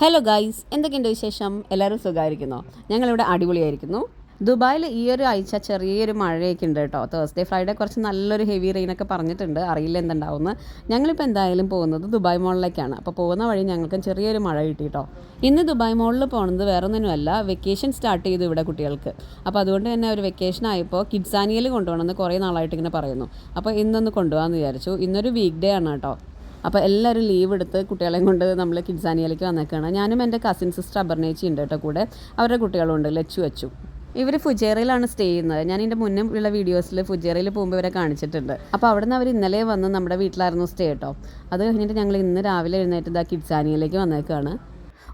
Hello guys എന്തൊക്കെയുണ്ട് വിശേഷം? എല്ലാവരും സുഖമായിരിക്കുന്നോ? ഞങ്ങളിവിടെ അടിപൊളിയായിരിക്കുന്നു. ദുബായിൽ ഈ ഒരു ആഴ്ച ചെറിയൊരു മഴയൊക്കെ ഉണ്ട് കേട്ടോ. തേഴ്സ്ഡേ ഫ്രൈഡേ കുറച്ച് നല്ലൊരു ഹെവി റെയിനൊക്കെ പറഞ്ഞിട്ടുണ്ട്. അറിയില്ല എന്തുണ്ടാവുമെന്ന്. ഞങ്ങളിപ്പോൾ എന്തായാലും പോകുന്നത് ദുബായ് മോളിലേക്കാണ്. അപ്പോൾ പോകുന്ന വഴി ഞങ്ങൾക്ക് ചെറിയൊരു മഴ കിട്ടി കേട്ടോ. ഇന്ന് ദുബായ് മോളിൽ പോകുന്നത് വേറൊന്നുമല്ല വെക്കേഷൻ സ്റ്റാർട്ട് ചെയ്തു ഇവിടെ കുട്ടികൾക്ക്. അപ്പോൾ അതുകൊണ്ട് തന്നെ ഒരു വെക്കേഷൻ ആയപ്പോൾ കിഡ്സാനിയയിൽ കൊണ്ടുപോകണമെന്ന് കുറേ നാളായിട്ട് ഇങ്ങനെ പറയുന്നു. അപ്പോൾ ഇന്നൊന്ന് കൊണ്ടുപോകാമെന്ന് വിചാരിച്ചു. ഇന്നൊരു വീക്ക് ഡേ ആണ് കേട്ടോ. അപ്പോൾ എല്ലാവരും ലീവ് എടുത്ത് കുട്ടികളെയും കൊണ്ട് നമ്മൾ കിഡ്സാനിയയിലേക്ക് വന്നേക്കാണ്. ഞാനും എന്റെ കസിൻ സിസ്റ്റർ അഭർണേച്ചി ഉണ്ട് കേട്ടോ കൂടെ. അവരുടെ കുട്ടികളും ഉണ്ട് ലച്ചു വെച്ചു ഇവർ ഫുജേറയിലാണ് സ്റ്റേ ചെയ്യുന്നത്. ഞാൻ ഇതിന്റെ മുന്നേ ഉള്ള വീഡിയോസിൽ ഫുജേറയിൽ പോകുമ്പോൾ ഇവരെ കാണിച്ചിട്ടുണ്ട്. അപ്പോൾ അവിടെ നിന്ന് അവർ ഇന്നലെ വന്ന് നമ്മുടെ വീട്ടിലായിരുന്നു സ്റ്റേ കേട്ടോ. അത് കഴിഞ്ഞിട്ട് ഞങ്ങൾ ഇന്ന് രാവിലെ എഴുന്നേറ്റ് ഇതാ കിഡ്സാനിയയിലേക്ക് വന്നേക്കാണ്.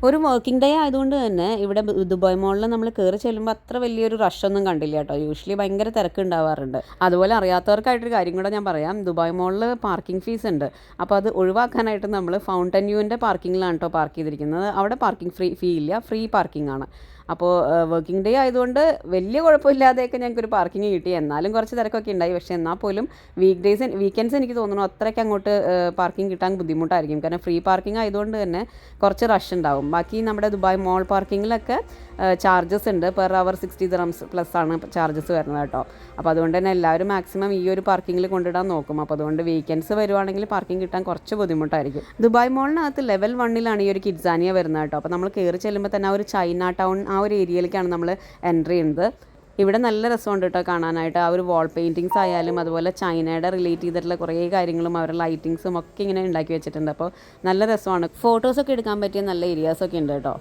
ഒരു വർക്കിംഗ് ഡേ ആയതുകൊണ്ട് തന്നെ ഇവിടെ ദുബായ് മോളിൽ നമ്മൾ കയറി ചെല്ലുമ്പോൾ അത്ര വലിയൊരു റഷ് ഒന്നും കണ്ടില്ല കേട്ടോ. യൂഷ്വലി ഭയങ്കര തിരക്ക് ഉണ്ടാവാറുണ്ട് അതുപോലെ അറിയാത്തവർക്കായിട്ടൊരു കാര്യം കൂടെ ഞാൻ പറയാം. ദുബായ് മോളിൽ പാർക്കിംഗ് ഫീസ് ഉണ്ട്. അപ്പോൾ അത് ഒഴിവാക്കാനായിട്ട് നമ്മൾ ഫൗണ്ടൻ യുവിന്റെ പാർക്കിങ്ങിലാണ് കേട്ടോ പാർക്ക് ചെയ്തിരിക്കുന്നത്. അവിടെ പാർക്കിംഗ് ഫ്രീ ഫീ ഇല്ല. ഫ്രീ പാർക്കിംഗ് ആണ്. അപ്പോൾ വർക്കിംഗ് ഡേ ആയതുകൊണ്ട് വലിയ കുഴപ്പമില്ലാതെയൊക്കെ ഞങ്ങൾക്കൊരു പാർക്കിംഗ് കിട്ടി. എന്നാലും കുറച്ച് തിരക്കൊക്കെ ഉണ്ടായി. പക്ഷേ എന്നാൽ പോലും വീക്ക് ഡേയ്സ് വീക്കെൻഡ്സ് എനിക്ക് തോന്നുന്നു അത്രയ്ക്ക് അങ്ങോട്ട് പാർക്കിംഗ് കിട്ടാൻ ബുദ്ധിമുട്ടായിരിക്കും. കാരണം ഫ്രീ പാർക്കിംഗ് ആയതുകൊണ്ട് തന്നെ കുറച്ച് റഷ് ഉണ്ടാവും. ബാക്കി നമ്മുടെ ദുബായ് മോൾ പാർക്കിങ്ങിലൊക്കെ ചാർജസ് ഉണ്ട്. Per hour sixty dirhams plus ആണ് ചാർജസ് വരുന്നത് കേട്ടോ. അപ്പോൾ അതുകൊണ്ട് തന്നെ എല്ലാവരും മാക്സിമം ഈ ഒരു പാർക്കിങ്ങിൽ കൊണ്ടിടാൻ നോക്കും. അപ്പോൾ അതുകൊണ്ട് വീക്കെൻഡ്സ് വരുവാണെങ്കിൽ പാർക്കിംഗ് കിട്ടാൻ കുറച്ച് ബുദ്ധിമുട്ടായിരിക്കും. ദുബായ് മോളിനകത്ത് ലെവൽ വണ്ണിലാണ് ഈ ഒരു കിഡ്സാനിയ വരുന്നത് കേട്ടോ. അപ്പോൾ നമ്മൾ കയറി ചെല്ലുമ്പോൾ തന്നെ ആ ഒരു ചൈന ടൗൺ ആ ഒരു ഏരിയയിലേക്കാണ് നമ്മൾ എൻട്രി ചെയ്യുന്നത്. ഇവിടെ നല്ല രസമുണ്ട് കേട്ടോ കാണാനായിട്ട്. ആ ഒരു വാൾ പെയിന്റിങ്സ് ആയാലും അതുപോലെ ചൈനയുടെ റിലേറ്റ് ചെയ്തിട്ടുള്ള കുറേ കാര്യങ്ങളും അവരുടെ ലൈറ്റിങ്സും ഒക്കെ ഇങ്ങനെ ഉണ്ടാക്കി വെച്ചിട്ടുണ്ട്. അപ്പോൾ നല്ല രസമാണ്. ഫോട്ടോസൊക്കെ എടുക്കാൻ പറ്റിയ നല്ല ഏരിയാസൊക്കെ ഉണ്ട് കേട്ടോ.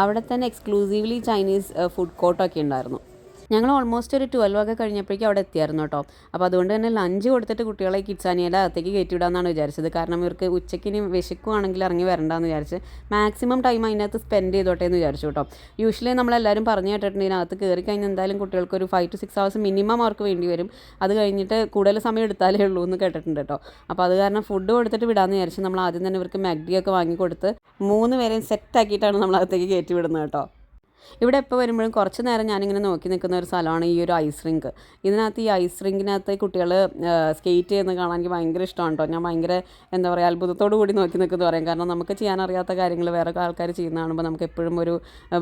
അവിടെ തന്നെ എക്സ്ക്ലൂസീവ്ലി ചൈനീസ് ഫുഡ് കോർട്ടൊക്കെ ഉണ്ടായിരുന്നു. ഞങ്ങൾ ഓൾമോസ്റ്റ് ഒരു ട്വൽവ് ഒക്കെ കഴിഞ്ഞപ്പോഴേക്കും അവിടെ എത്തിയായിരുന്നു കേട്ടോ. അപ്പോൾ അതുകൊണ്ട് തന്നെ ലഞ്ച് കൊടുത്തിട്ട് കുട്ടികളെ കിഡ്സാനിയുടെ അകത്തേക്ക് കയറ്റിവിടാമെന്നാണ് വിചാരിച്ചത്. കാരണം ഇവർക്ക് ഉച്ചയ്ക്ക് ഇനി വിശക്കുവാണെങ്കിൽ ഇറങ്ങി വരണ്ടെന്ന് വിചാരിച്ച് മാക്സിമം ടൈം അതിനകത്ത് സ്പെൻഡ് ചെയ്തോട്ടെ എന്ന് വിചാരിച്ചു കേട്ടോ. യൂഷ്വലി നമ്മളെല്ലാവരും പറഞ്ഞു കേട്ടിട്ടുണ്ട് ഇതിനകത്ത് കയറി കഴിഞ്ഞാൽ എന്തായാലും കുട്ടികൾക്ക് ഒരു five to six hours minimum അവർക്ക് വേണ്ടി വരും. അത് കഴിഞ്ഞിട്ട് കൂടുതൽ സമയം എടുത്താലേ ഉള്ളൂ എന്ന് കേട്ടിട്ടുണ്ട് കേട്ടോ. അപ്പോൾ അത് കാരണം ഫുഡ് കൊടുത്തിട്ട് വിടാമെന്ന് വിചാരിച്ചു നമ്മൾ ആദ്യം തന്നെ ഇവർക്ക് മാഗ്ഡിയൊക്കെ വാങ്ങി കൊടുത്ത് മൂന്ന് പേരെയും സെറ്റാക്കിയിട്ടാണ് നമ്മൾ അകത്തേക്ക് കയറ്റി വിടുന്നത് കേട്ടോ. ഇവിടെ എപ്പോൾ വരുമ്പോഴും കുറച്ച് നേരം ഞാനിങ്ങനെ നോക്കി നിൽക്കുന്ന ഒരു സ്ഥലമാണ് ഈ ഒരു ഐസ് റിങ്ക് ഇതിനകത്ത് ഈ ഐസ് റിങ്കിനകത്ത് കുട്ടികൾ സ്കേറ്റ് ചെയ്യുന്നത് കാണാൻ എനിക്ക് ഭയങ്കര ഇഷ്ടമാണ് കേട്ടോ ഞാൻ ഭയങ്കര എന്താ പറയുക അത്ഭുതത്തോടു കൂടി നോക്കി നിൽക്കുന്നത് പറയാം. കാരണം നമുക്ക് ചെയ്യാൻ അറിയാത്ത കാര്യങ്ങൾ വേറെ ആൾക്കാർ ചെയ്യുന്ന കാണുമ്പോൾ നമുക്ക് എപ്പോഴും ഒരു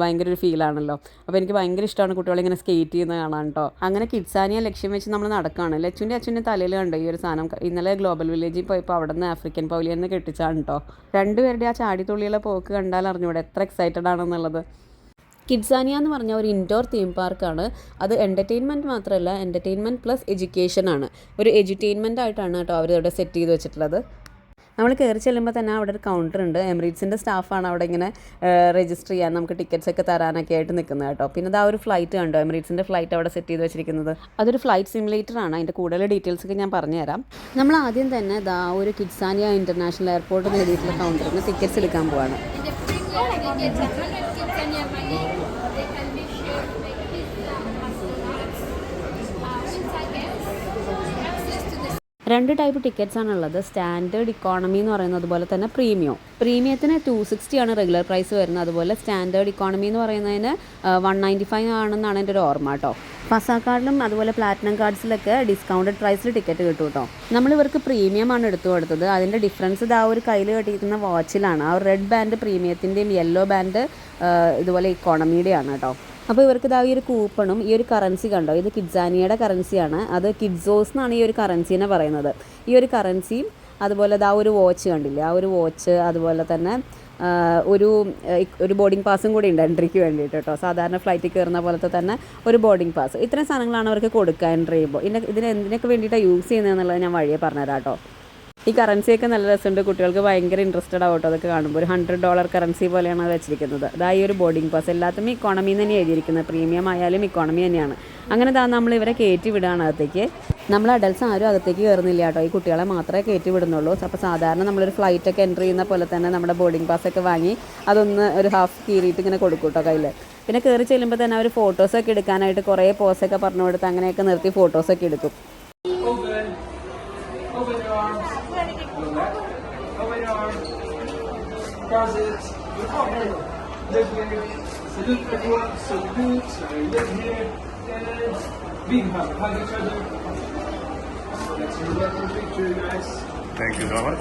ഭയങ്കര ഒരു ഫീലാണല്ലോ അപ്പോൾ എനിക്ക് ഭയങ്കര ഇഷ്ടമാണ് കുട്ടികളിങ്ങനെ സ്കേറ്റ് ചെയ്യുന്ന കാണാൻ കേട്ടോ അങ്ങനെ കിഡ്സാനിയ ലക്ഷ്യം വെച്ച് നമ്മൾ നടക്കുകയാണ് ലച്ചുന്റെ അച്ഛന്റെ തലയിൽ കണ്ടോ ഈ ഒരു സാധനം? ഇന്നലെ ഗ്ലോബൽ വില്ലേജിൽ പോയപ്പോൾ അവിടെ നിന്ന് ആഫ്രിക്കൻ പൗലിയെന്ന് കെട്ടിച്ചാണ് കേട്ടോ രണ്ടുപേരുടെ ആ ചാടിത്തുള്ളിയുള്ള പോക്ക് കണ്ടാൽ അറിഞ്ഞൂടെ? എത്ര എക്സൈറ്റഡ് ആണെന്നുള്ളത്. കിഡ്സാനിയ എന്ന് പറഞ്ഞ ഒരു ഇൻഡോർ തീം പാർക്കാണ് അത് എന്റർടൈൻമെന്റ് മാത്രമല്ല എന്റർടൈൻമെന്റ് പ്ലസ് എഡ്യൂക്കേഷൻ ആണ്. ഒരു എഡ്യൂറ്റെയിൻമെന്റ് ആയിട്ടാണ് കേട്ടോ അവർ ഇവിടെ സെറ്റ് ചെയ്ത് വെച്ചിട്ടുള്ളത്. നമ്മൾ കയറി ചെല്ലുമ്പോൾ തന്നെ അവിടെ ഒരു കൗണ്ടർ ഉണ്ട്. എമിറേറ്റ്സിന്റെ സ്റ്റാഫാണ് അവിടെ ഇങ്ങനെ രജിസ്റ്റർ ചെയ്യാൻ നമുക്ക് ടിക്കറ്റ്സ് ഒക്കെ തരാനൊക്കെ ആയിട്ട് നിൽക്കുന്നത് കേട്ടോ. പിന്നെ അത് ആ ഒരു ഫ്ലൈറ്റ് കണ്ടോ? എമിറേറ്റ്സിന്റെ ഫ്ലൈറ്റ് അവിടെ സെറ്റ് ചെയ്ത് വെച്ചിരിക്കുന്നത്. അതൊരു ഫ്ലൈറ്റ് സിമുലേറ്റർ ആണ്. അതിന്റെ കൂടുതൽ ഡീറ്റെയിൽസ് ഒക്കെ ഞാൻ പറഞ്ഞു തരാം നമ്മൾ ആദ്യം തന്നെ ദാ ഒരു കിഡ്സാനിയ ഇന്റർനാഷണൽ എയർപോർട്ട് എന്ന് കൗണ്ടറിൽ നിന്ന് ടിക്കറ്റ്സ് എടുക്കാൻ പോവാണ്. രണ്ട് ടൈപ്പ് ടിക്കറ്റ്സ് ആണ് ഉള്ളത് സ്റ്റാൻഡേർഡ് ഇക്കോണമി എന്ന് പറയുന്നത് അതുപോലെ തന്നെ പ്രീമിയം പ്രീമിയത്തിന് ടു സിക്സ്റ്റി ആണ് റെഗുലർ പ്രൈസ് വരുന്നത്. അതുപോലെ സ്റ്റാൻഡേർഡ് ഇക്കോണമി എന്ന് പറയുന്നതിന് വൺ നയന്റി ഫൈവ് ആണെന്നാണ് എന്റെ ഒരു ഓർമ്മ കേട്ടോ ഫസാ കാർഡിലും അതുപോലെ പ്ലാറ്റിനം കാർഡ്സിലൊക്കെ ഡിസ്കൗണ്ടഡ് പ്രൈസിൽ ടിക്കറ്റ് കിട്ടും കേട്ടോ നമ്മൾ ഇവർക്ക് പ്രീമിയം ആണ് എടുത്തു കൊടുത്തത്. അതിന്റെ ഡിഫറൻസ് ഇത് ആ ഒരു കയ്യിൽ കെട്ടിയിരിക്കുന്ന വാച്ചിലാണ് ആ റെഡ് ബാൻഡ് പ്രീമിയത്തിന്റെയും യെല്ലോ ബാൻഡ് ഇതുപോലെ ഇക്കോണമിയുടെയാണ് കേട്ടോ അപ്പോൾ ഇവർക്ക് ഇതാ ഈ ഒരു കൂപ്പണും ഈ ഒരു കറൻസി കണ്ടോ? ഇത് കിഡ്സാനിയയുടെ കറൻസിയാണ് അത് കിഡ്സോസ് എന്നാണ് ഈ ഒരു കറൻസിനെ പറയുന്നത്. ഈ ഒരു കറൻസിയും അതുപോലെ ആ ഒരു വാച്ച് കണ്ടില്ലേ? ആ ഒരു വാച്ച് അതുപോലെ തന്നെ ഒരു ഒരു ബോർഡിംഗ് പാസും കൂടി ഉണ്ട് എൻട്രിക്ക് വേണ്ടിയിട്ട് കേട്ടോ സാധാരണ ഫ്ലൈറ്റിൽ കയറുന്ന പോലത്തെ തന്നെ ഒരു ബോർഡിംഗ് പാസ് ഇത്രയും സാധനങ്ങളാണ് അവർക്ക് കൊടുക്കുക എൻട്രി ചെയ്യുമ്പോൾ. ഇതിന് ഇതിന് എന്തിനൊക്കെ വേണ്ടിയിട്ടാണ് യൂസ് ചെയ്യുന്നത് എന്നുള്ളത് ഞാൻ വഴിയെ പറഞ്ഞുതരാം കേട്ടോ ഈ കറൻസിയൊക്കെ നല്ല രസമുണ്ട്. കുട്ടികൾക്ക് ഭയങ്കര ഇൻട്രസ്റ്റഡ് ആവട്ടോ അതൊക്കെ കാണുമ്പോൾ ഒരു ഹൺഡ്രഡ് ഡോളർ കറൻസി പോലെയാണ് അത് വെച്ചിരിക്കുന്നത്. അതാ ഈ ഒരു ബോർഡിംഗ് പാസ് എല്ലാത്തും ഇക്കോണമി തന്നെ എഴുതിയിരിക്കുന്നത്. പ്രീമിയം ആയാലും ഇക്കോണമി തന്നെയാണ്. അങ്ങനെ താ നമ്മൾ ഇവരെ കയറ്റി വിടുകയാണ് അകത്തേക്ക്. നമ്മൾ അഡൽസ് ആരും അകത്തേക്ക് കയറുന്നില്ല കേട്ടോ. ഈ കുട്ടികളെ മാത്രമേ കയറ്റി വിടുന്നുള്ളൂ. അപ്പോൾ സാധാരണ നമ്മളൊരു ഫ്ലൈറ്റ് ഒക്കെ എന്റർ ചെയ്യുന്ന പോലെ തന്നെ നമ്മുടെ ബോർഡിംഗ് പാസ് ഒക്കെ വാങ്ങി അതൊന്ന് ഒരു ഹാഫ് കീറിയിട്ട് ഇങ്ങനെ കൊടുക്കും കേട്ടോ കയ്യിൽ പിന്നെ കയറി ചെല്ലുമ്പോൾ തന്നെ അവർ ഫോട്ടോസൊക്കെ എടുക്കാനായിട്ട് കുറേ പോസൊക്കെ പറഞ്ഞു കൊടുത്ത് അങ്ങനെയൊക്കെ നിർത്തി ഫോട്ടോസൊക്കെ എടുക്കും. good everyone, so good, so I live here, and big hug, hug each other. So let's do that in picture, guys. Thank you so much.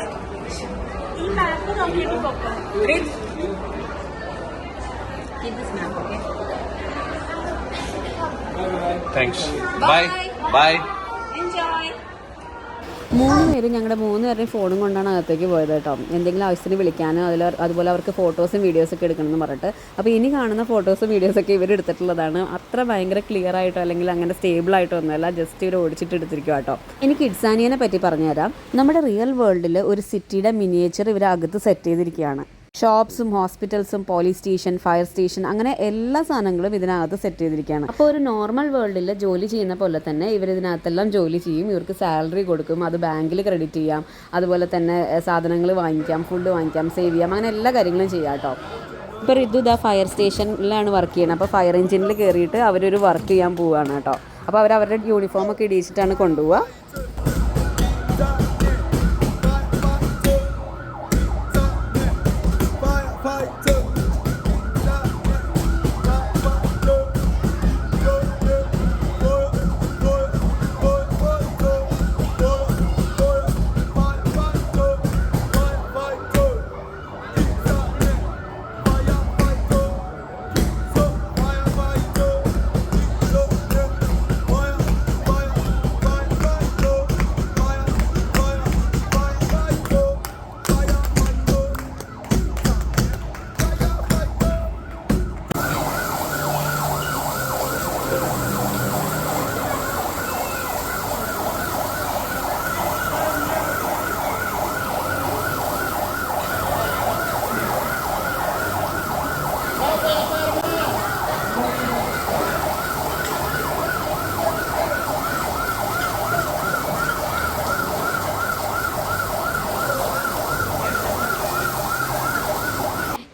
Great. This okay? Thanks. Bye. Bye. Bye. Enjoy. മൂന്ന് പേരും ഞങ്ങളുടെ മൂന്ന് പേരുടെയും ഫോണും കൊണ്ടാണ് അകത്തേക്ക് പോയത് കേട്ടോ. എന്തെങ്കിലും ആവശ്യത്തിന് വിളിക്കാനോ അതിൽ അതുപോലെ അവർക്ക് ഫോട്ടോസും വീഡിയോസൊക്കെ എടുക്കണമെന്ന് പറഞ്ഞിട്ട്. അപ്പോൾ ഇനി കാണുന്ന ഫോട്ടോസും വീഡിയോസൊക്കെ ഇവർ എടുത്തിട്ടുള്ളതാണ്. അത്ര ഭയങ്കര ക്ലിയർ ആയിട്ടോ അല്ലെങ്കിൽ അങ്ങനെ സ്റ്റേബിൾ ആയിട്ടോ ഒന്നുമല്ല. ജസ്റ്റ് ഇവർ ഓടിച്ചിട്ട് എടുത്തിരിക്കും കേട്ടോ. എനിക്ക് കിഡ്സാനിയനെ പറ്റി പറഞ്ഞുതരാം. നമ്മുടെ റിയൽ വേൾഡിൽ ഒരു സിറ്റിയുടെ മിനിയേച്ചർ ഇവർ അകത്ത് സെറ്റ് ചെയ്തിരിക്കുകയാണ് ഷോപ്സും ഹോസ്പിറ്റൽസും പോലീസ് സ്റ്റേഷൻ ഫയർ സ്റ്റേഷൻ അങ്ങനെ എല്ലാ സാധനങ്ങളും ഇതിനകത്ത് സെറ്റ് ചെയ്തിരിക്കുകയാണ്. അപ്പോൾ ഒരു നോർമൽ വേൾഡിൽ ജോലി ചെയ്യുന്ന പോലെ തന്നെ ഇവർ ഇതിനകത്തെല്ലാം ജോലി ചെയ്യും. ഇവർക്ക് സാലറി കൊടുക്കും അത് ബാങ്കിൽ ക്രെഡിറ്റ് ചെയ്യാം. അതുപോലെ തന്നെ സാധനങ്ങൾ വാങ്ങിക്കാം ഫുഡ് വാങ്ങിക്കാം സേവ് ചെയ്യാം അങ്ങനെ എല്ലാ കാര്യങ്ങളും ചെയ്യാം കേട്ടോ. ഇപ്പോൾ ഋതു ഇതാ ഫയർ സ്റ്റേഷനിലാണ് വർക്ക് ചെയ്യുന്നത് അപ്പോൾ ഫയർ എഞ്ചിനിൽ കയറിയിട്ട് അവരൊരു വർക്ക് ചെയ്യാൻ പോവുകയാണ് കേട്ടോ. അപ്പോൾ അവർ അവരുടെ യൂണിഫോമൊക്കെ ഇടിയിച്ചിട്ടാണ് കൊണ്ടുപോവുക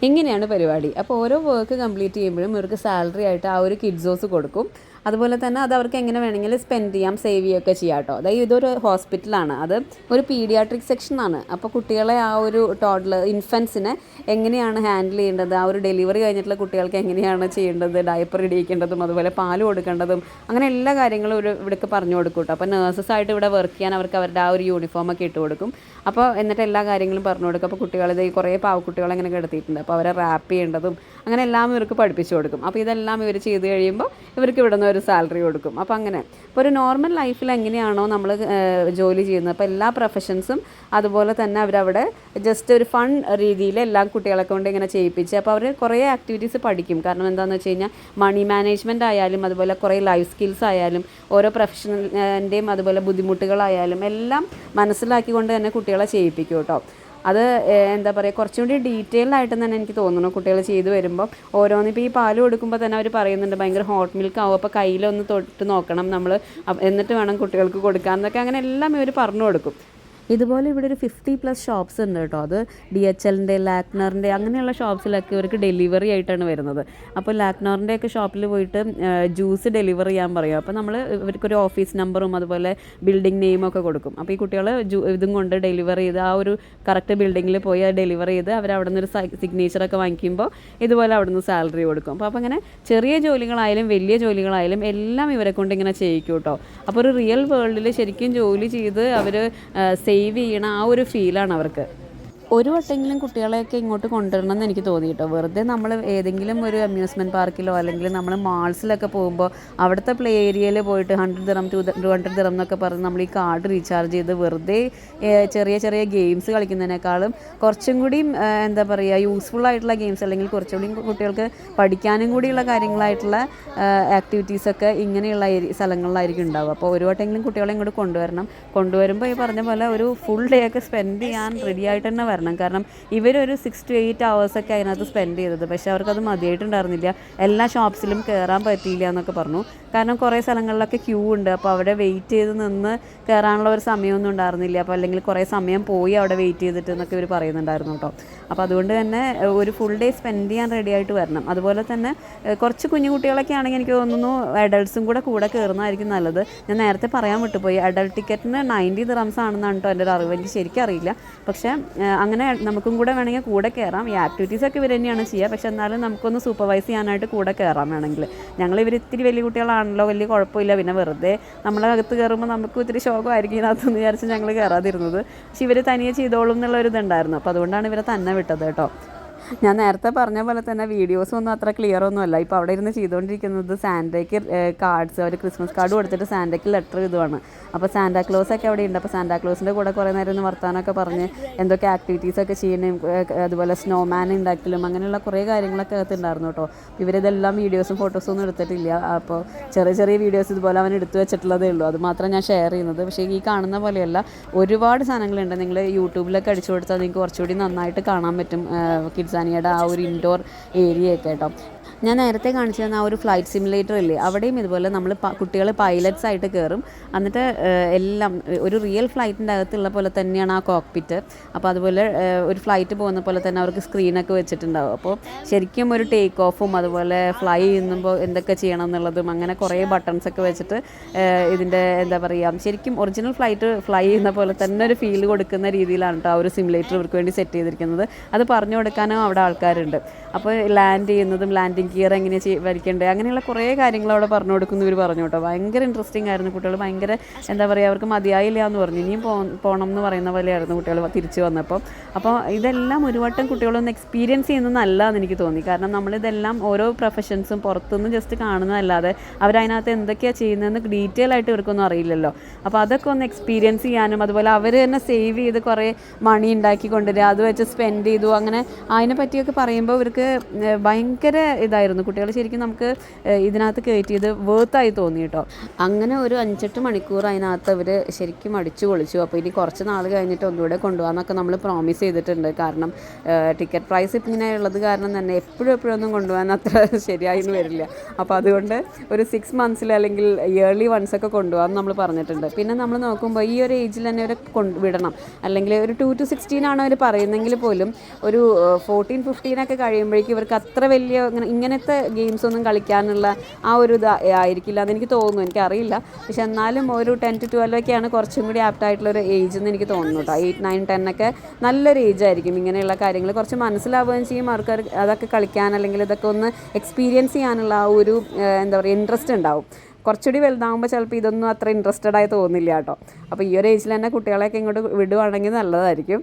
ഇങ്ങനെയാണ് പരിപാടി. അപ്പോൾ ഓരോ വർക്ക് കംപ്ലീറ്റ് ചെയ്യുമ്പോഴും ഇവർക്ക് സാലറി ആയിട്ട് ആ ഒരു കിഡ്സോസ് കൊടുക്കും. അതുപോലെ തന്നെ അത് അവർക്ക് എങ്ങനെ വേണമെങ്കിലും സ്പെൻഡ് ചെയ്യാം സേവ് ചെയ്യുകയൊക്കെ ചെയ്യാം കേട്ടോ. അതായത് ഇതൊരു ഹോസ്പിറ്റലാണ് അത് ഒരു പീഡിയാട്രിക് സെക്ഷനാണ് അപ്പോൾ കുട്ടികളെ ആ ഒരു ടോഡ്ലർ ഇൻഫൻസിനെ എങ്ങനെയാണ് ഹാൻഡിൽ ചെയ്യേണ്ടത്? ആ ഒരു ഡെലിവറി കഴിഞ്ഞിട്ടുള്ള കുട്ടികൾക്ക് എങ്ങനെയാണ് ചെയ്യേണ്ടത്? ഡയപ്പർ ഇടിയിക്കേണ്ടതും അതുപോലെ പാൽ കൊടുക്കേണ്ടതും അങ്ങനെ എല്ലാ കാര്യങ്ങളും ഒരു ഇവിടേക്ക് പറഞ്ഞു കൊടുക്കും കേട്ടോ. അപ്പോൾ നേഴ്സസ് ആയിട്ട് ഇവിടെ വർക്ക് ചെയ്യാൻ അവർക്ക് അവരുടെ ആ ഒരു യൂണിഫോം ഒക്കെ ഇട്ട് കൊടുക്കും. അപ്പോൾ എന്നിട്ട് എല്ലാ കാര്യങ്ങളും പറഞ്ഞു കൊടുക്കും. അപ്പോൾ കുട്ടികളിത് കുറേ പാവക്കുട്ടികളെ ഇങ്ങനെ കിടത്തിയിട്ടുണ്ട്. അപ്പോൾ അവരെ റാപ്പ് ചെയ്യേണ്ടതും അങ്ങനെ എല്ലാം ഇവർക്ക് പഠിപ്പിച്ചു കൊടുക്കും. അപ്പോൾ ഇതെല്ലാം ഇവർ ചെയ്ത് കഴിയുമ്പോൾ ഇവർക്ക് ഇവിടെ നിന്ന് ഒരു സാലറി കൊടുക്കും. അപ്പോൾ അങ്ങനെ. ഇപ്പോൾ ഒരു നോർമൽ ലൈഫിൽ എങ്ങനെയാണോ നമ്മൾ ജോലി ചെയ്യുന്നത്. അപ്പോൾ എല്ലാ പ്രൊഫഷൻസും അതുപോലെ തന്നെ അവരവിടെ ജസ്റ്റ് ഒരു ഫൺ രീതിയിൽ എല്ലാ കുട്ടികളെ കൊണ്ട് ഇങ്ങനെ ചെയ്യിപ്പിച്ച് അപ്പോൾ അവർ കുറേ ആക്ടിവിറ്റീസ് പഠിക്കും. കാരണം എന്താണെന്ന് വെച്ച് കഴിഞ്ഞാൽ മണി മാനേജ്മെന്റ് ആയാലും അതുപോലെ കുറേ ലൈഫ് സ്കിൽസ് ആയാലും ഓരോ പ്രൊഫഷണലിന്റെയും അതുപോലെ ബുദ്ധിമുട്ടുകളായാലും എല്ലാം മനസ്സിലാക്കി കൊണ്ട് തന്നെ കുട്ടികളെ ചെയ്യിപ്പിക്കും കേട്ടോ അത് എന്താ പറയുക കുറച്ചും കൂടി ആയിട്ട് തന്നെ എനിക്ക് തോന്നുന്നു കുട്ടികൾ ചെയ്തു വരുമ്പോൾ ഓരോന്ന് ഇപ്പോൾ ഈ പാൽ കൊടുക്കുമ്പോൾ തന്നെ അവർ പറയുന്നുണ്ട് ഭയങ്കര ഹോട്ട് മിൽക്ക് ആവും അപ്പോൾ കയ്യിലൊന്ന് തൊട്ട് നോക്കണം നമ്മൾ എന്നിട്ട് വേണം കുട്ടികൾക്ക് കൊടുക്കാൻ. എന്നൊക്കെ അങ്ങനെ എല്ലാം ഇവർ പറഞ്ഞു കൊടുക്കും. ഇതുപോലെ ഇവിടെ ഒരു ഫിഫ്റ്റി പ്ലസ് ഷോപ്സ് ഉണ്ട് കേട്ടോ. അത് ഡി എച്ച് എല്ലിന്റെ ലാക്നറിന്റെ അങ്ങനെയുള്ള ഷോപ്സിലൊക്കെ ഇവർക്ക് ഡെലിവറി ആയിട്ടാണ് വരുന്നത്. അപ്പോൾ ലാക്നറിന്റെ ഒക്കെ ഷോപ്പിൽ പോയിട്ട് ജ്യൂസ് ഡെലിവറി ചെയ്യാൻ പറയും. അപ്പോൾ നമ്മൾ ഇവർക്കൊരു ഓഫീസ് നമ്പറും അതുപോലെ ബിൽഡിംഗ് നെയിമും ഒക്കെ കൊടുക്കും. അപ്പോൾ ഈ കുട്ടികൾ ഇതും കൊണ്ട് ഡെലിവർ ചെയ്ത് ആ ഒരു കറക്റ്റ് ബിൽഡിങ്ങിൽ പോയി അത് ഡെലിവർ ചെയ്ത് അവർ അവിടെ നിന്ന് ഒരു സിഗ്നേച്ചറൊക്കെ വാങ്ങിക്കുമ്പോൾ ഇതുപോലെ അവിടെ നിന്ന് സാലറി കൊടുക്കും. അപ്പോൾ അപ്പോൾ അങ്ങനെ ചെറിയ ജോലികളായാലും വലിയ ജോലികളായാലും എല്ലാം ഇവരെ കൊണ്ട് ഇങ്ങനെ ചെയ്യിക്കും കേട്ടോ. അപ്പോൾ ഒരു റിയൽ വേൾഡിൽ ശരിക്കും ജോലി ചെയ്ത് അവർ സേവ് ചെയ്യണ ആ ഒരു ഫീലാണ് അവർക്ക്. ഒരു വട്ടെങ്കിലും കുട്ടികളെയൊക്കെ ഇങ്ങോട്ട് കൊണ്ടുവരണം എന്ന് എനിക്ക് തോന്നി കേട്ടോ വെറുതെ നമ്മൾ ഏതെങ്കിലും ഒരു അമ്യൂസ്മെന്റ് പാർക്കിലോ അല്ലെങ്കിൽ നമ്മൾ മാൾസിലൊക്കെ പോകുമ്പോൾ അവിടുത്തെ പ്ലേ ഏരിയയിൽ പോയിട്ട് hundred dirham to two hundred dirham എന്നൊക്കെ പറഞ്ഞ് നമ്മൾ ഈ കാർഡ് റീചാർജ് ചെയ്ത് വെറുതെ ചെറിയ ചെറിയ ഗെയിംസ് കളിക്കുന്നതിനേക്കാളും കുറച്ചും കൂടി എന്താ പറയുക യൂസ്ഫുൾ ആയിട്ടുള്ള ഗെയിംസ് അല്ലെങ്കിൽ കുറച്ചും കൂടി കുട്ടികൾക്ക് പഠിക്കാനും കൂടിയുള്ള കാര്യങ്ങളായിട്ടുള്ള ആക്ടിവിറ്റീസൊക്കെ ഇങ്ങനെയുള്ള സ്ഥലങ്ങളിലായിരിക്കും ഉണ്ടാവുക. അപ്പോൾ ഒരു വട്ടെങ്കിലും കുട്ടികളെ ഇങ്ങോട്ട് കൊണ്ടുവരണം. കൊണ്ടുവരുമ്പോൾ ഈ പറഞ്ഞ പോലെ ഒരു ഫുൾ ഡേ ഒക്കെ സ്പെൻഡ് ചെയ്യാൻ റെഡി ആയിട്ട് തന്നെ വരണം. കാരണം. ഇവരൊരു സിക്സ് ടു എയ്റ്റ് ഒക്കെ അതിനകത്ത് സ്പെൻഡ് ചെയ്തത്. പക്ഷെ അവർക്കത് മതിയായിട്ടുണ്ടായിരുന്നില്ല. എല്ലാ ഷോപ്സിലും കയറാൻ പറ്റിയില്ല എന്നൊക്കെ പറഞ്ഞു. കാരണം കുറേ സ്ഥലങ്ങളിലൊക്കെ ക്യൂ ഉണ്ട്. അപ്പോൾ അവിടെ വെയിറ്റ് ചെയ്ത് നിന്ന് കയറാനുള്ള ഒരു സമയമൊന്നും ഉണ്ടായിരുന്നില്ല. അപ്പോൾ അല്ലെങ്കിൽ കുറേ സമയം പോയി അവിടെ വെയിറ്റ് ചെയ്തിട്ട് എന്നൊക്കെ ഇവർ പറയുന്നുണ്ടായിരുന്നു കേട്ടോ. അപ്പോൾ അതുകൊണ്ട് തന്നെ ഒരു ഫുൾ ഡേ സ്പെൻഡ് ചെയ്യാൻ റെഡി ആയിട്ട് വരണം. അതുപോലെ തന്നെ കുറച്ച് കുഞ്ഞു കുട്ടികളൊക്കെ ആണെങ്കിൽ എനിക്ക് തോന്നുന്നു അഡൾട്ട്സും കൂടെ കൂടെ കയറുന്നതായിരിക്കും നല്ലത്. ഞാൻ നേരത്തെ പറയാൻ വിട്ടുപോയി. അഡൾട്ട് ടിക്കറ്റിന് നയന്റി ദിറംസ് ആണെന്നാണ് കേട്ടോ എന്റെ ഒരു അറിവ്. എനിക്ക് ശരിക്കും അറിയില്ല. പക്ഷേ അങ്ങനെ നമുക്കും കൂടെ വേണമെങ്കിൽ കൂടെ കയറാം. ഈ ആക്ടിവിറ്റീസ് ഒക്കെ ഇവർ തന്നെയാണ് ചെയ്യുക. പക്ഷെ എന്നാലും നമുക്കൊന്ന് സൂപ്പർവൈസ് ചെയ്യാനായിട്ട് കൂടെ കയറാം വേണമെങ്കിൽ. ഞങ്ങൾ ഇവർ ഇത്തിരി വലിയ കുട്ടികളാണല്ലോ വലിയ കുഴപ്പമില്ല. പിന്നെ വെറുതെ നമ്മളെ അകത്ത് കയറുമ്പോൾ നമുക്ക് ഇത്തിരി ശോകമായിരിക്കും ഇതിനകത്തെന്ന് വിചാരിച്ച് ഞങ്ങൾ കയറാതിരുന്നത്. പക്ഷെ ഇവർ തനിയെ ചെയ്തോളും എന്നുള്ള ഒരു ഇതുണ്ടായിരുന്നു. അപ്പോൾ അതുകൊണ്ടാണ് ഇവരെ തന്നെ വിട്ടത് കേട്ടോ. ഞാൻ നേരത്തെ പറഞ്ഞ പോലെ തന്നെ വീഡിയോസ് ഒന്നും അത്ര ക്ലിയർ ഒന്നും അല്ല ഇപ്പോൾ അവിടെ ഇരുന്ന് ചെയ്തുകൊണ്ടിരിക്കുന്നത് സാൻഡയ്ക്ക് കാർഡ്സ് അവർ ക്രിസ്മസ് കാർഡ് കൊടുത്തിട്ട് സാൻഡയ്ക്ക് ലെറ്റർ ഇതുമാണ് അപ്പോൾ സാന്റാ ക്ലോസ് ഒക്കെ അവിടെ ഉണ്ട്. അപ്പോൾ സാന്റാ ക്ലോസിന്റെ കൂടെ കുറേ നേരം ഒന്ന് വർത്താനമൊക്കെ പറഞ്ഞ് എന്തൊക്കെ ആക്ടിവിറ്റീസ് ഒക്കെ ചെയ്യണേ അതുപോലെ സ്നോമാൻ ഉണ്ടാക്കലും അങ്ങനെയുള്ള കുറേ കാര്യങ്ങളൊക്കെ അകത്തുണ്ടായിരുന്നു കേട്ടോ. ഇവരിതെല്ലാം വീഡിയോസും ഫോട്ടോസും ഒന്നും എടുത്തിട്ടില്ല. അപ്പോൾ ചെറിയ ചെറിയ വീഡിയോസ് ഇതുപോലെ അവൻ എടുത്തു വെച്ചിട്ടുള്ളതേ ഉള്ളൂ. അത് മാത്രം ഞാൻ ഷെയർ ചെയ്യുന്നത്. പക്ഷേ ഈ കാണുന്ന പോലെയല്ല. ഒരുപാട് സാധനങ്ങളുണ്ട്. നിങ്ങൾ യൂട്യൂബിലൊക്കെ അടിച്ചു കൊടുത്താൽ നിങ്ങൾക്ക് കുറച്ചുകൂടി നന്നായിട്ട് കാണാൻ പറ്റും കിഡ്സാനിയുടെ ആ ഒരു ഇൻഡോർ ഏരിയ ഒക്കെ കേട്ടോ. ഞാൻ നേരത്തെ കാണിച്ചു തന്ന ആ ഒരു ഫ്ലൈറ്റ് സിമുലേറ്റർ ഇല്ലേ? അവിടെയും ഇതുപോലെ നമ്മൾ കുട്ടികൾ പൈലറ്റ്സ് ആയിട്ട് കയറും എന്നിട്ട് എല്ലാം ഒരു റിയൽ ഫ്ലൈറ്റിന്റെ അകത്തുള്ള പോലെ തന്നെയാണ് ആ കോക്പിറ്റ് അപ്പോൾ അതുപോലെ ഒരു ഫ്ലൈറ്റ് പോകുന്ന പോലെ തന്നെ അവർക്ക് സ്ക്രീനൊക്കെ വെച്ചിട്ടുണ്ടാവും. അപ്പോൾ ശരിക്കും ഒരു ടേക്ക് ഓഫും അതുപോലെ ഫ്ലൈ ചെയ്യുമ്പോൾ എന്തൊക്കെ ചെയ്യണം എന്നുള്ളതും അങ്ങനെ കുറേ ബട്ടൺസ് ഒക്കെ വെച്ചിട്ട് ഇതിന്റെ എന്താ പറയുക ശരിക്കും ഒറിജിനൽ ഫ്ലൈറ്റ് ഫ്ലൈ ചെയ്യുന്ന പോലെ തന്നെ ഒരു ഫീൽ കൊടുക്കുന്ന രീതിയിലാണ് കേട്ടോ ആ ഒരു സിമുലേറ്റർ ഇവർക്ക് വേണ്ടി സെറ്റ് ചെയ്തിരിക്കുന്നത്. അത് പറഞ്ഞു കൊടുക്കാനും അവിടെ ആൾക്കാരുണ്ട്. അപ്പോൾ ലാൻഡ് ചെയ്യുന്നതും ലാൻഡിങ് ഗിയർ എങ്ങനെ ചെയ് വലിക്കേണ്ടത് അങ്ങനെയുള്ള കുറേ കാര്യങ്ങൾ അവിടെ പറഞ്ഞു കൊടുക്കുന്നു. ഇവർ പറഞ്ഞു കേട്ടോ. ഭയങ്കര ഇൻട്രസ്റ്റിംഗ് ആയിരുന്നു കുട്ടികൾ ഭയങ്കര എന്താ പറയുക അവർക്ക് മതിയായില്ല എന്ന് പറഞ്ഞു. ഇനിയും പോ പോകണം എന്ന് പറയുന്ന പോലെയായിരുന്നു കുട്ടികൾ തിരിച്ചു വന്നപ്പോൾ. അപ്പോൾ ഇതെല്ലാം ഒരു വട്ടം കുട്ടികളൊന്ന് എക്സ്പീരിയൻസ് ചെയ്യുന്നത് എന്ന് എനിക്ക് തോന്നി. കാരണം നമ്മളിതെല്ലാം ഓരോ പ്രൊഫഷൻസും പുറത്തുനിന്ന് ജസ്റ്റ് കാണുന്നതല്ലാതെ അവരതിനകത്ത് എന്തൊക്കെയാണ് ചെയ്യുന്നതെന്ന് ഡീറ്റെയിൽ ആയിട്ട് ഇവർക്കൊന്നും അറിയില്ലല്ലോ. അപ്പോൾ അതൊക്കെ ഒന്ന് എക്സ്പീരിയൻസ് ചെയ്യാനും അതുപോലെ അവർ തന്നെ സേവ് ചെയ്ത് കുറേ മണി ഉണ്ടാക്കി കൊണ്ടുവരിക അത് വെച്ച് സ്പെൻഡ് ചെയ്തു. അങ്ങനെ അതിനെ പറ്റിയൊക്കെ പറയുമ്പോൾ ഇവർക്ക് ഭയങ്കര ഭയങ്കര ഇതായിരുന്നു കുട്ടികൾ ശരിക്കും നമുക്ക് ഇതിനകത്ത് കയറ്റിയത് വേർത്തായി തോന്നി കേട്ടോ. അങ്ങനെ ഒരു അഞ്ചെട്ട് മണിക്കൂർ അതിനകത്ത് അവർ ശരിക്കും അടിച്ചു പൊളിച്ചു. അപ്പോൾ ഇനി കുറച്ച് നാൾ കഴിഞ്ഞിട്ട് ഒന്നുകൂടെ കൊണ്ടുപോകാമെന്നൊക്കെ നമ്മൾ പ്രോമിസ് ചെയ്തിട്ടുണ്ട്. കാരണം ടിക്കറ്റ് പ്രൈസ് ഇങ്ങനെ ഉള്ളത് കാരണം തന്നെ എപ്പോഴും എപ്പോഴും ഒന്നും കൊണ്ടുപോകാൻ അത്ര ശരിയായി വരില്ല. അപ്പോൾ അതുകൊണ്ട് ഒരു സിക്സ് മന്ത്സിൽ അല്ലെങ്കിൽ ഇയർലി വൺസ് ഒക്കെ കൊണ്ടുപോകാം നമ്മൾ പറഞ്ഞിട്ടുണ്ട്. പിന്നെ നമ്മൾ നോക്കുമ്പോൾ ഈ ഒരു ഏജിൽ തന്നെ അവരെ കൊണ്ട് വിടണം. അല്ലെങ്കിൽ ഒരു ടു ടു സിക്സ്റ്റീൻ ആണ് അവർ പറയുന്നെങ്കിൽ പോലും ഒരു ഫോർട്ടീൻ ഫിഫ്റ്റീനൊക്കെ കഴിയുമ്പോഴേക്കും ഇവർക്ക് അത്ര വലിയ ഇങ്ങനെ ഇങ്ങനത്തെ ഗെയിംസ് ഒന്നും കളിക്കാനുള്ള ആ ഒരു ഇത് ആയിരിക്കില്ല അതെനിക്ക് തോന്നുന്നു. എനിക്കറിയില്ല. പക്ഷെ എന്നാലും ഒരു ടെൻ ടു ട്വൽവ് ഒക്കെയാണ് കുറച്ചും കൂടി ആപ്റ്റ് ആയിട്ടുള്ള ഒരു ഏജ് എന്ന് എനിക്ക് തോന്നുന്നു കേട്ടോ എയ്റ്റ് നയൻ ടെൻ ഒക്കെ നല്ലൊരു ഏജ് ആയിരിക്കും ഇങ്ങനെയുള്ള കാര്യങ്ങൾ. കുറച്ച് മനസ്സിലാവുകയും ചെയ്യും. അവർക്ക് അതൊക്കെ കളിക്കാൻ അല്ലെങ്കിൽ ഇതൊക്കെ ഒന്ന് എക്സ്പീരിയൻസ് ചെയ്യാനുള്ള ആ ഒരു എന്താ പറയുക ഇൻട്രസ്റ്റ് ഉണ്ടാവും. കുറച്ചുകൂടി വലുതാകുമ്പോൾ ചിലപ്പോൾ ഇതൊന്നും അത്ര ഇൻട്രസ്റ്റഡ് ആയി തോന്നില്ല കേട്ടോ അപ്പോൾ ഈ ഒരു ഏജിൽ തന്നെ കുട്ടികളെയൊക്കെ ഇങ്ങോട്ട് വിടുവാണെങ്കിൽ നല്ലതായിരിക്കും.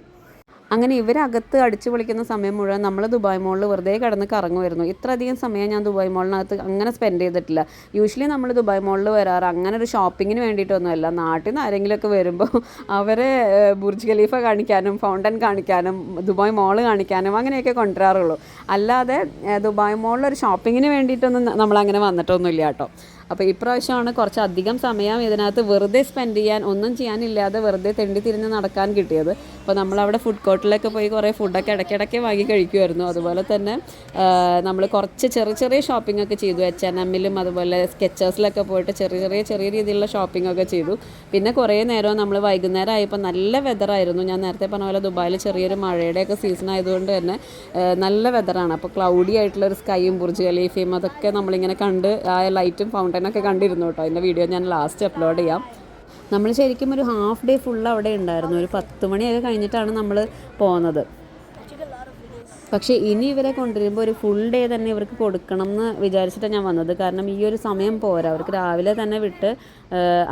അങ്ങനെ ഇവരകത്ത് അടിച്ചു പൊളിക്കുന്ന സമയം മുഴുവൻ നമ്മൾ ദുബായ് മോളിൽ വെറുതെ കിടന്ന് കറങ്ങുമായിരുന്നു ഇത്രയധികം സമയം ഞാൻ ദുബായ് മോളിനകത്ത് അങ്ങനെ സ്പെൻഡ് ചെയ്തിട്ടില്ല. യൂഷ്വലി നമ്മൾ ദുബായ് മോളിൽ വരാറ് അങ്ങനെ ഒരു ഷോപ്പിങ്ങിന് വേണ്ടിയിട്ടൊന്നുമല്ല. നാട്ടിൽ നിന്ന് ആരെങ്കിലുമൊക്കെ വരുമ്പോൾ അവരെ ബുർജ് ഖലീഫ കാണിക്കാനും ഫൗണ്ടൻ കാണിക്കാനും ദുബായ് മോൾ കാണിക്കാനും അങ്ങനെയൊക്കെ കൊണ്ടുവരാറുള്ളൂ. അല്ലാതെ ദുബായ് മോളിൽ ഒരു ഷോപ്പിങ്ങിന് വേണ്ടിയിട്ടൊന്നും നമ്മളങ്ങനെ വന്നിട്ടൊന്നുമില്ല കേട്ടോ. അപ്പോൾ ഇപ്രാവശ്യമാണ് കുറച്ച് അധികം സമയം ഇതിനകത്ത് വെറുതെ സ്പെൻഡ് ചെയ്യാൻ ഒന്നും ചെയ്യാനില്ലാതെ വെറുതെ തെണ്ടി തിരിഞ്ഞ് നടക്കാൻ കിട്ടിയത്. അപ്പോൾ നമ്മളവിടെ ഫുഡ് കോർട്ടിലൊക്കെ പോയി കുറേ ഫുഡൊക്കെ ഇടയ്ക്കിടയ്ക്ക് വാങ്ങി കഴിക്കുമായിരുന്നു അതുപോലെ തന്നെ നമ്മൾ കുറച്ച് ചെറിയ ചെറിയ ഷോപ്പിംഗ് ഒക്കെ ചെയ്തു. എച്ച് എൻ എമ്മിലും അതുപോലെ സ്കെച്ചേഴ്സിലൊക്കെ പോയിട്ട് ചെറിയ ചെറിയ ചെറിയ രീതിയിലുള്ള ഷോപ്പിംഗ് ഒക്കെ ചെയ്തു. പിന്നെ കുറേ നേരം നമ്മൾ വൈകുന്നേരം ആയപ്പോൾ നല്ല വെതറായിരുന്നു ഞാൻ നേരത്തെ പറഞ്ഞ പോലെ ദുബായിൽ ചെറിയൊരു മഴയുടെയൊക്കെ സീസൺ ആയതുകൊണ്ട് തന്നെ നല്ല വെതറാണ് അപ്പോൾ ക്ലൗഡി ആയിട്ടുള്ള ഒരു സ്കൈയും ബുർജ് ഖലീഫയും അതൊക്കെ നമ്മളിങ്ങനെ കണ്ട് ആ ലൈറ്റും ഫൗണ്ടനൊക്കെ കണ്ടിരുന്നു കേട്ടോ. അതിന്റെ വീഡിയോ ഞാൻ ലാസ്റ്റ് അപ്ലോഡ് ചെയ്യാം. നമ്മൾ ശരിക്കും ഒരു ഹാഫ് ഡേ ഫുൾ അവിടെ ഉണ്ടായിരുന്നു. ഒരു പത്ത് മണിയൊക്കെ കഴിഞ്ഞിട്ടാണ് നമ്മൾ പോകുന്നത് പക്ഷേ ഇനി ഇവരെ കൊണ്ടുവരുമ്പോൾ ഒരു ഫുൾ ഡേ തന്നെ ഇവർക്ക് കൊടുക്കണം എന്ന് വിചാരിച്ചിട്ടാണ് ഞാൻ വന്നത്. കാരണം ഈ ഒരു സമയം പോരാ. അവർക്ക് രാവിലെ തന്നെ വിട്ട്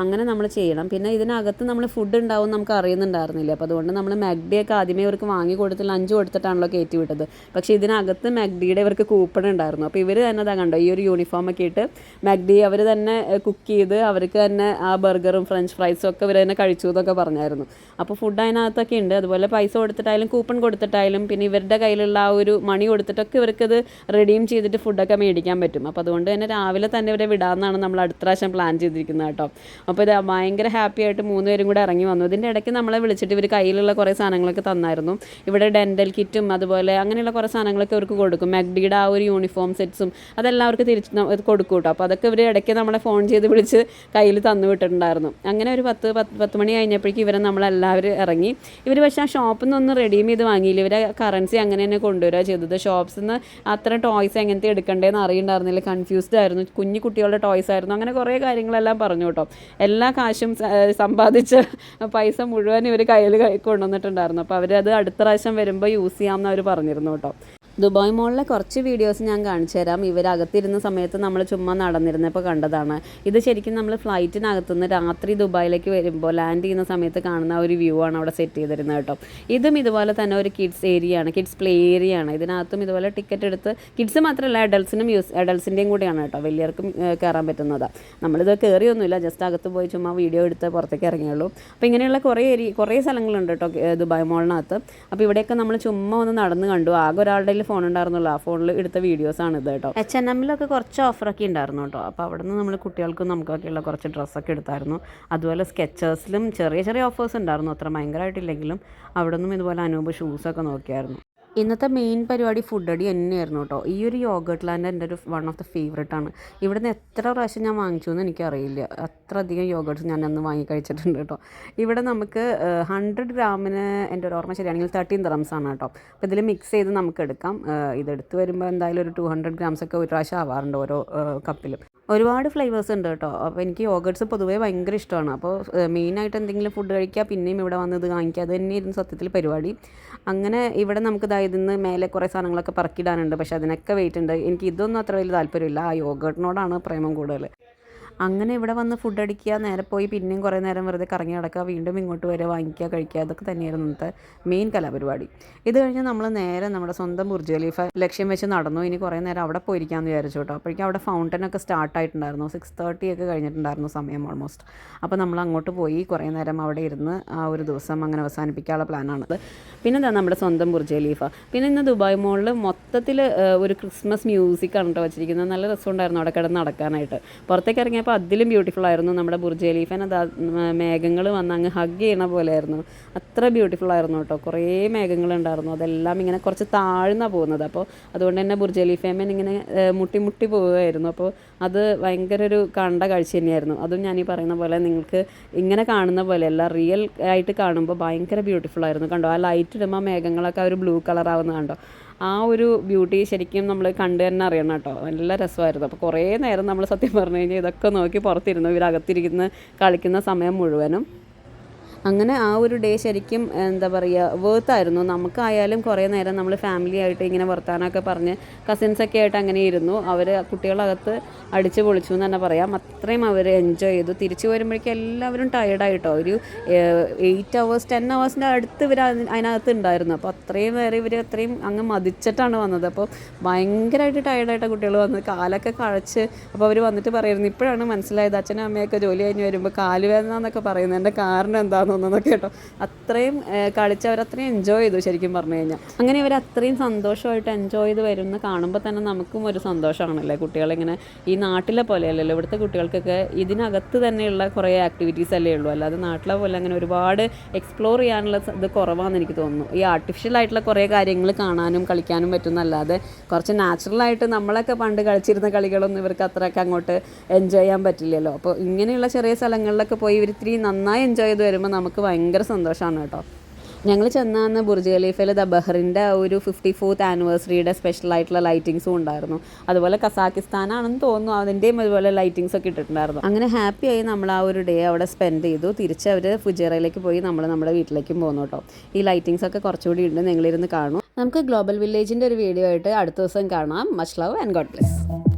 അങ്ങനെ നമ്മൾ ചെയ്യണം. പിന്നെ ഇതിനകത്ത് നമ്മൾ ഫുഡ് ഉണ്ടാവും നമുക്ക് അറിയുന്നുണ്ടായിരുന്നില്ല? അപ്പോൾ അതുകൊണ്ട് നമ്മൾ മാഗ്ഡിയൊക്കെ ആദ്യമേ ഇവർക്ക് വാങ്ങി കൊടുത്ത് ലഞ്ച് കൊടുത്തിട്ടാണല്ലോ കയറ്റി വിട്ടത്. പക്ഷേ ഇതിനകത്ത് മാഗ്ഡിയുടെ ഇവർക്ക് കൂപ്പൺ ഉണ്ടായിരുന്നു. അപ്പോൾ ഇവർ തന്നെ അതാ കണ്ടോ ഈ ഒരു യൂണിഫോം ഒക്കെ ഇട്ട് മാഗ്ഡി അവർ തന്നെ കുക്ക് ചെയ്ത് അവർക്ക് തന്നെ ആ ബർഗറും ഫ്രഞ്ച് ഫ്രൈസും ഒക്കെ ഇവർ തന്നെ കഴിച്ചു എന്നൊക്കെ പറഞ്ഞായിരുന്നു. അപ്പോൾ ഫുഡ് അതിനകത്തൊക്കെ ഉണ്ട്. അതുപോലെ പൈസ കൊടുത്തിട്ടായാലും കൂപ്പൺ കൊടുത്തിട്ടായാലും പിന്നെ ഇവരുടെ കയ്യിലുള്ള ഒരു മണി കൊടുത്തിട്ടൊക്കെ ഇവർക്കത് റെഡീം ചെയ്തിട്ട് ഫുഡൊക്കെ മേടിക്കാൻ പറ്റും. അപ്പോൾ അതുകൊണ്ട് തന്നെ രാവിലെ തന്നെ ഇവരെ വിടാമെന്നാണ് നമ്മൾ അടുത്ത പ്രാവശ്യം പ്ലാൻ ചെയ്തിരിക്കുന്നത് കേട്ടോ. അപ്പോൾ ഇത് ഭയങ്കര ഹാപ്പി ആയിട്ട് മൂന്ന് പേരും കൂടെ ഇറങ്ങി വന്നു. ഇതിന്റെ ഇടയ്ക്ക് നമ്മളെ വിളിച്ചിട്ട് ഇവർ കയ്യിലുള്ള കുറേ സാധനങ്ങളൊക്കെ തന്നായിരുന്നു. ഇവിടെ ഡെന്റൽ കിറ്റും അതുപോലെ അങ്ങനെയുള്ള കുറേ സാധനങ്ങളൊക്കെ അവർക്ക് കൊടുക്കും. മെഗ്ഡിയുടെ ആ ഒരു യൂണിഫോം സെറ്റ്സും അതെല്ലാം അവർക്ക് തിരിച്ച് കൊടുക്കും കേട്ടോ. അപ്പോൾ അതൊക്കെ ഇവർ ഇടയ്ക്ക് നമ്മളെ ഫോൺ ചെയ്ത് വിളിച്ച് കയ്യിൽ തന്നു വിട്ടിട്ടുണ്ടായിരുന്നു. അങ്ങനെ ഒരു പത്ത് പത്ത് മണി കഴിഞ്ഞപ്പോഴേക്കും ഇവരെ നമ്മളെല്ലാവരും ഇറങ്ങി. ഇവർ പക്ഷേ ആ ഷോപ്പിൽ നിന്നൊന്നും റെഡീം ചെയ്ത് വാങ്ങിയില്ല. ഇവരെ കറൻസി അങ്ങനെ തന്നെ കൊണ്ടുവരിക ചെയ്തത്. ഷോപ്സിൽ നിന്ന് അത്ര ടോയ്സ് എങ്ങനത്തെ എടുക്കണ്ടേന്ന് അറിയണ്ടായിരുന്നില്ല. കൺഫ്യൂസ്ഡ് ആയിരുന്നു. കുഞ്ഞു കുട്ടികളുടെ ടോയ്സ് ആയിരുന്നു. അങ്ങനെ കുറേ കാര്യങ്ങളെല്ലാം പറഞ്ഞു കേട്ടോ. എല്ലാ കാശും സമ്പാദിച്ച പൈസ മുഴുവൻ ഇവർ കയ്യിൽ കൊണ്ടുവന്നിട്ടുണ്ടായിരുന്നു. അപ്പോൾ അവരത് അടുത്ത പ്രാവശ്യം വരുമ്പോൾ യൂസ് ചെയ്യാമെന്ന് അവർ പറഞ്ഞിരുന്നു കേട്ടോ. ദുബായ് മോളിലെ കുറച്ച് വീഡിയോസ് ഞാൻ കാണിച്ചു തരാം. ഇവരകത്തിരുന്ന സമയത്ത് നമ്മൾ ചുമ്മാ നടന്നിരുന്നപ്പോൾ കണ്ടതാണ്. ഇത് ശരിക്കും നമ്മൾ ഫ്ലൈറ്റിനകത്തുനിന്ന് രാത്രി ദുബായിലേക്ക് വരുമ്പോൾ ലാൻഡ് ചെയ്യുന്ന സമയത്ത് കാണുന്ന ഒരു വ്യൂ ആണ് അവിടെ സെറ്റ് ചെയ്തിരുന്നത് കേട്ടോ. ഇതും ഇതുപോലെ തന്നെ ഒരു കിഡ്സ് ഏരിയ ആണ് കിഡ്സ് പ്ലേ ഏരിയ ആണ് ഇതിനകത്തും ഇതുപോലെ ടിക്കറ്റ് എടുത്ത് കിഡ്സ് മാത്രമല്ല അഡൽസിനും യൂസ് അഡൽസിന്റെയും കൂടിയാണ് കേട്ടോ വലിയവർക്കും കയറാൻ പറ്റുന്നത്. നമ്മളിത് കയറിയൊന്നുമില്ല ജസ്റ്റ് അകത്ത് പോയി ചുമ്മാ വീഡിയോ എടുത്ത് പുറത്തേക്ക് ഇറങ്ങിയുള്ളൂ. അപ്പോൾ ഇങ്ങനെയുള്ള കുറേ ഏരിയ കുറേ സ്ഥലങ്ങളുണ്ട് കേട്ടോ ദുബായ് മോളിനകത്ത്. അപ്പോൾ ഇവിടെയൊക്കെ നമ്മൾ ചുമ്മാ ഒന്ന് നടന്ന് കണ്ടു. ആകെ ഒരാളുടെ ഫോൺ ഉണ്ടായിരുന്നുള്ളൂ ആ ഫോണിൽ എടുത്ത വീഡിയോസ് ആണ് ഇത് കേട്ടോ. എച്ച് എൻ എമ്മിലൊക്കെ കുറച്ച് ഓഫറൊക്കെ ഉണ്ടായിരുന്നു കേട്ടോ. അപ്പോൾ അവിടെ നിന്ന് നമ്മൾ കുട്ടികൾക്കും നമുക്കൊക്കെയുള്ള കുറച്ച് ഡ്രസ്സൊക്കെ എടുത്തായിരുന്നു. അതുപോലെ സ്കെച്ചേഴ്സിലും ചെറിയ ചെറിയ ഓഫേഴ്സ് ഉണ്ടായിരുന്നു. അത്ര ഭയങ്കരമായിട്ടില്ലെങ്കിലും അവിടെ നിന്നും ഇതുപോലെ അനൂപ് ഷൂസൊക്കെ നോക്കിയായിരുന്നു. ഇന്നത്തെ മെയിൻ പരിപാടി ഫുഡ് അടി തന്നെയായിരുന്നു കേട്ടോ. ഈ ഒരു യോഗേട്ട്ലാൻഡ് എന്റെ ഒരു വൺ ഓഫ് ദ ഫേവറേറ്റ് ആണ്. ഇവിടുന്ന് എത്ര പ്രാവശ്യം ഞാൻ വാങ്ങിച്ചു എന്ന് എനിക്കറിയില്ല. അത്ര അധികം യോഗട്ട്സ് ഞാൻ അന്ന് വാങ്ങി കഴിച്ചിട്ടുണ്ട് കേട്ടോ. ഇവിടെ നമുക്ക് ഹൺഡ്രഡ് ഗ്രാമിന് എന്റെ ഒരു ഓർമ്മ ശരിയാണെങ്കിൽ തേർട്ടീൻ ഗ്രാംസ് ആണ് കേട്ടോ. അപ്പോൾ ഇതിൽ മിക്സ് ചെയ്ത് നമുക്ക് എടുക്കാം. ഇതെടുത്ത് വരുമ്പോൾ എന്തായാലും ഒരു ടു ഹൺഡ്രഡ് ഗ്രാംസ് ഒക്കെ ഒരു പ്രാവശ്യം ആവാറുണ്ട് ഓരോ കപ്പിലും ഒരുപാട് ഫ്ലേവേഴ്സ് ഉണ്ട് കേട്ടോ. അപ്പോൾ എനിക്ക് യോഗട്ട്സ് പൊതുവേ ഭയങ്കര ഇഷ്ടമാണ്. അപ്പോൾ മെയിനായിട്ട് എന്തെങ്കിലും ഫുഡ് കഴിക്കുക പിന്നെയും ഇവിടെ വന്നത് കാണിക്കുക അത് തന്നെയായിരുന്നു സത്യത്തിൽ പരിപാടി. അങ്ങനെ ഇവിടെ നമുക്ക് ഇതായത് ഇതിന്ന് മേലെ കുറേ സാധനങ്ങളൊക്കെ പറക്കിടാനുണ്ട് പക്ഷേ അതിനൊക്കെ വെയിറ്റ് ഉണ്ട്. എനിക്ക് ഇതൊന്നും അത്ര വലിയ താല്പര്യമില്ല. ആ യോഗട്ടിനോടാണ് പ്രേമം കൂടുതൽ അങ്ങനെ ഇവിടെ വന്ന് ഫുഡ് അടിക്കുക നേരെ പോയി പിന്നെയും കുറേ നേരം വെറുതെ കറങ്ങി നടക്കുക വീണ്ടും ഇങ്ങോട്ട് വരെ വാങ്ങിക്കുക കഴിക്കുക അതൊക്കെ തന്നെയായിരുന്നു ഇന്നത്തെ മെയിൻ കലാപരിപാടി. ഇത് കഴിഞ്ഞ് നമ്മൾ നേരെ നമ്മുടെ സ്വന്തം ബുർജ് ഖലീഫ ലക്ഷ്യം വെച്ച് നടന്നു. ഇനി കുറേ നേരം അവിടെ പോയിരിക്കാമെന്ന് വിചാരിച്ചു കേട്ടോ. അപ്പോഴേക്കും അവിടെ ഫൗണ്ടനൊക്കെ സ്റ്റാർട്ട് ആയിട്ടുണ്ടായിരുന്നു. സിക്സ് തേർട്ടി ഒക്കെ കഴിഞ്ഞിട്ടുണ്ടായിരുന്നു സമയം ഓൾമോസ്റ്റ് അപ്പോൾ നമ്മൾ അങ്ങോട്ട് പോയി കുറേ നേരം അവിടെ ഇരുന്ന് ആ ഒരു ദിവസം അങ്ങനെ അവസാനിപ്പിക്കാനുള്ള പ്ലാനാണത് പിന്നെ എന്താ നമ്മുടെ സ്വന്തം ബുർജ് ഖലീഫ? പിന്നെ ഇന്ന് ദുബായ് മോളിൽ മൊത്തത്തിൽ ഒരു ക്രിസ്മസ് മ്യൂസിക് ആണ് കേട്ടോ വെച്ചിരിക്കുന്നത്. നല്ല രസമുണ്ടായിരുന്നു അവിടെ കിടന്ന് നടക്കാനായിട്ട്. പുറത്തേക്ക് ഇറങ്ങിയപ്പോൾ അതിലും ബ്യൂട്ടിഫുൾ ആയിരുന്നു നമ്മുടെ ബുർജ് ഖലീഫൻ അത് മേഘങ്ങൾ വന്ന് അങ്ങ് ഹഗ് ചെയ്യണ പോലെ ആയിരുന്നു അത്ര ബ്യൂട്ടിഫുൾ ആയിരുന്നു കേട്ടോ. കുറേ മേഘങ്ങൾ ഉണ്ടായിരുന്നു. അതെല്ലാം ഇങ്ങനെ കുറച്ച് താഴ്ന്ന പോകുന്നത്. അപ്പോൾ അതുകൊണ്ട് തന്നെ ബുർജ് ഖലീഫേമൻ ഇങ്ങനെ മുട്ടി മുട്ടി പോവുകയായിരുന്നു. അപ്പോൾ അത് ഭയങ്കര ഒരു കണ്ട കാഴ്ച തന്നെയായിരുന്നു. അതും ഞാൻ ഈ പറയുന്ന പോലെ നിങ്ങൾക്ക് ഇങ്ങനെ കാണുന്ന പോലെയല്ല റിയൽ ആയിട്ട് കാണുമ്പോൾ ഭയങ്കര ബ്യൂട്ടിഫുൾ ആയിരുന്നു. കണ്ടോ? ആ ലൈറ്റ് ഇടുമ്പോൾ മേഘങ്ങളൊക്കെ ഒരു ബ്ലൂ കളർ ആവുന്നത് കണ്ടോ? ആ ഒരു ബ്യൂട്ടി ശരിക്കും നമ്മൾ കണ്ടു തന്നെ അറിയണം കേട്ടോ. നല്ല രസമായിരുന്നു. അപ്പോൾ കുറേ നേരം നമ്മൾ സത്യം പറഞ്ഞു കഴിഞ്ഞാൽ ഇതൊക്കെ നോക്കി പുറത്തിരുന്നു ഇവരകത്തിരിക്കുന്ന കളിക്കുന്ന സമയം മുഴുവനും. അങ്ങനെ ആ ഒരു ഡേ ശരിക്കും എന്താ പറയുക വേർത്തായിരുന്നു നമുക്കായാലും കുറേ നേരം നമ്മൾ ഫാമിലി ആയിട്ട് ഇങ്ങനെ വർത്താനമൊക്കെ പറഞ്ഞ് കസിൻസൊക്കെ ആയിട്ട് അങ്ങനെ ഇരുന്നു. അവർ കുട്ടികളകത്ത് അടിച്ചു പൊളിച്ചു എന്ന് തന്നെ പറയാം. അത്രയും അവർ എൻജോയ് ചെയ്തു. തിരിച്ചു വരുമ്പോഴേക്കും എല്ലാവരും ടയർഡായിട്ടോ ഒരു എയ്റ്റ് അവേഴ്സ് ടെൻ അവേഴ്സിന്റെ അടുത്ത് ഇവർ അതിനകത്ത് ഉണ്ടായിരുന്നു അപ്പോൾ അത്രയും നേരം ഇവർ അത്രയും അങ്ങ് മതിച്ചിട്ടാണ് വന്നത്. അപ്പോൾ ഭയങ്കരമായിട്ട് ടയർഡായിട്ട് കുട്ടികൾ വന്നത്. കാലൊക്കെ കഴച്ച് അപ്പോൾ അവർ വന്നിട്ട് പറയുന്നു ഇപ്പോഴാണ് മനസ്സിലായത് അച്ഛനും അമ്മയൊക്കെ ജോലി കഴിഞ്ഞ് വരുമ്പോൾ കാലുവേദന എന്നൊക്കെ പറയുന്നത്. എന്റെ കാരണം എന്താണെന്നൊന്നൊക്കെ കേട്ടോ. അത്രയും ഏഹ്, കളിച്ച് അവർ അത്രയും എൻജോയ് ചെയ്തു ശരിക്കും പറഞ്ഞു കഴിഞ്ഞാൽ. അങ്ങനെ ഇവർ അത്രയും സന്തോഷമായിട്ട് എൻജോയ് ചെയ്ത് വരുന്ന കാണുമ്പോൾ തന്നെ നമുക്കും ഒരു സന്തോഷമാണല്ലേ? കുട്ടികളിങ്ങനെ ഈ നാട്ടിലെ പോലെയല്ലല്ലോ ഇവിടുത്തെ കുട്ടികൾക്കൊക്കെ ഇതിനകത്ത് തന്നെയുള്ള കുറേ ആക്ടിവിറ്റീസ് അല്ലേ ഉള്ളൂ. അല്ലാതെ നാട്ടിലെ പോലെ അങ്ങനെ ഒരുപാട് എക്സ്പ്ലോർ ചെയ്യാനുള്ള ഇത് കുറവാണെന്ന് എനിക്ക് തോന്നുന്നു. ഈ ആർട്ടിഫിഷ്യൽ ആയിട്ടുള്ള കുറേ കാര്യങ്ങൾ കാണാനും കളിക്കാനും പറ്റുന്നല്ലാതെ കുറച്ച് നാച്ചുറലായിട്ട് നമ്മളൊക്കെ പണ്ട് കളിച്ചിരുന്ന കളികളൊന്നും ഇവർക്ക് അത്രയൊക്കെ അങ്ങോട്ട് എൻജോയ് ചെയ്യാൻ പറ്റില്ലല്ലോ. അപ്പോൾ ഇങ്ങനെയുള്ള ചെറിയ സ്ഥലങ്ങളിലൊക്കെ പോയി ഇവർ ഇത്തിരി നന്നായി എൻജോയ് ചെയ്ത് വരുമ്പോൾ നമുക്ക് ഭയങ്കര സന്തോഷമാണ് കേട്ടോ. ഞങ്ങൾ ചെന്നാന്ന് ബുർജ് ഖലീഫയിൽ ദ ബഹ്റിന്റെ ഒരു ഫിഫ്റ്റി ഫോർത്ത് ആനിവേഴ്സറിയുടെ സ്പെഷ്യൽ ആയിട്ടുള്ള ലൈറ്റിങ്സും ഉണ്ടായിരുന്നു. അതുപോലെ കസാക്കിസ്ഥാനാണെന്ന് തോന്നുന്നു അതിന്റെയും അതുപോലെ ലൈറ്റിങ്സ് ഒക്കെ ഇട്ടിട്ടുണ്ടായിരുന്നു. അങ്ങനെ ഹാപ്പി ആയി നമ്മൾ ആ ഒരു ഡേ അവിടെ സ്പെൻഡ് ചെയ്തു. തിരിച്ച് അവർ ഫുജേറയിലേക്ക് പോയി നമ്മൾ നമ്മുടെ വീട്ടിലേക്കും പോന്നു കേട്ടോ. ഈ ലൈറ്റിങ്സ് ഒക്കെ കുറച്ചുകൂടി ഉണ്ട് നിങ്ങളിരുന്ന് കാണും. നമുക്ക് ഗ്ലോബൽ വില്ലേജിന്റെ ഒരു വീഡിയോ ആയിട്ട് അടുത്ത ദിവസം കാണാം. Much love and God bless